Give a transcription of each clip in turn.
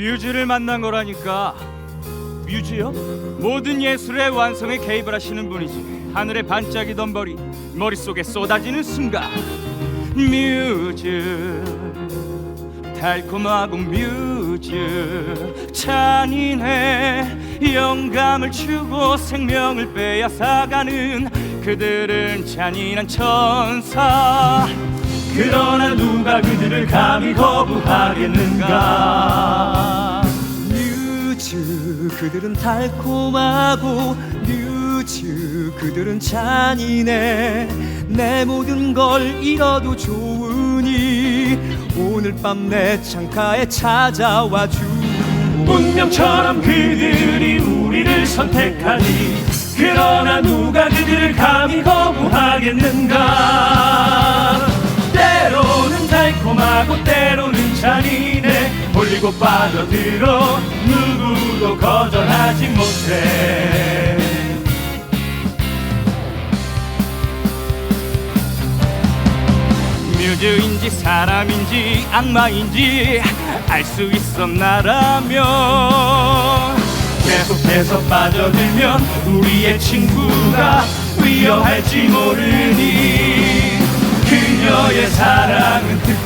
뮤즈를 만난 거라니까. 뮤즈요? 모든 예술의 완성에 개입을 하시는 분이지. 하늘에 반짝이던 머리 머릿속에 쏟아지는 순간. 뮤즈. 달콤하고 뮤즈. 잔인해 영감을 주고 생명을 빼앗아가는 그들은 잔인한 천사 그러나 누가 그들을 감히 거부하겠는가? 뮤즈 그들은 달콤하고 뮤즈 그들은 잔인해. 내 모든 걸 잃어도 좋으니 오늘 밤 내 창가에 찾아와 주. 운명처럼 그들이 우리를 선택하니 그러나 누가 그들을 감히 거부하겠는가 홀리고 빠져들어 누구도 거절하지 못해. 뮤즈인지 사람인지 악마인지 알 수 있어 나라면 계속해서 빠져들면 우리의 친구가 위험할지 모르니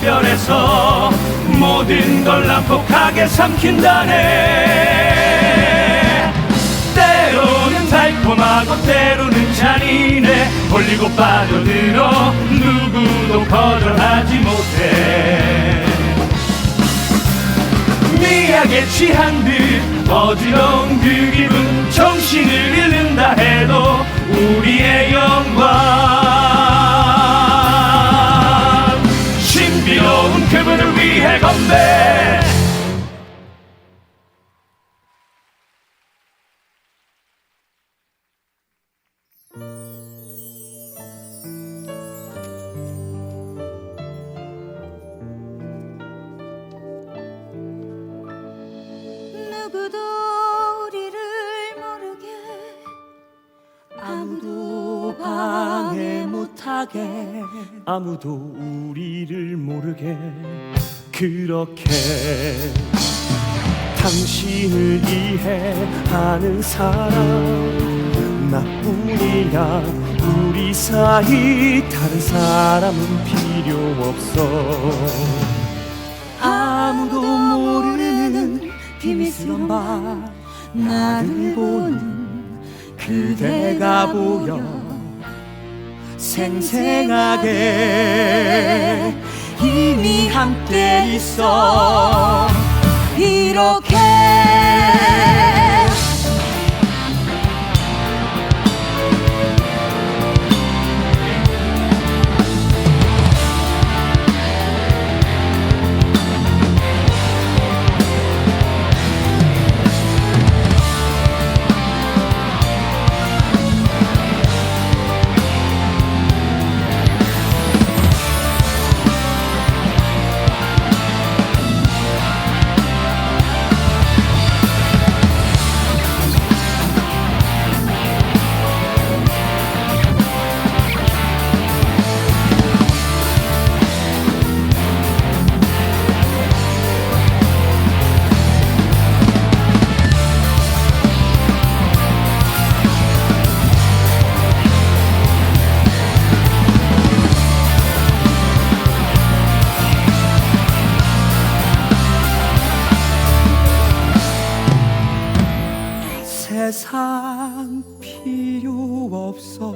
특별해서 모든 걸 난폭하게 삼킨다네. 때로는 달콤하고 때로는 잔인해. 홀리고 빠져들어 누구도 거절하지 못해. 미약에 취한 듯 어지러운 그 기분 정신을 잃는다 해도 우리의 영광 누구도 우리를 모르게 아무도 방해 못하게. 아무도 우리를 모르게 그렇게 당신을 이해하는 사람 나뿐이야. 우리 사이 다른 사람은 필요 없어. 아무도 비밀스런 밤 나를 보는 그대가 보여 생생하게 이미 함께 있어. 이렇게 세상 필요 없어.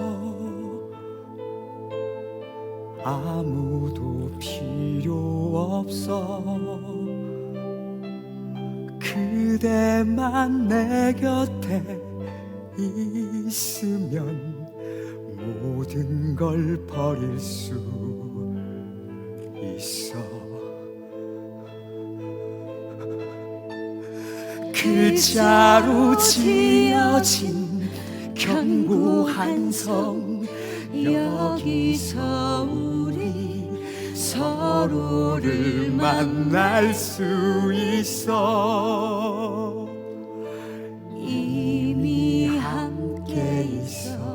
아무도 필요 없어. 그대만 내 곁에 있으면 모든 걸 버릴 수 있어 그 자로 지어진 견고한 성 여기서 우리 서로를 만날 수 있어. 이미 함께 있어.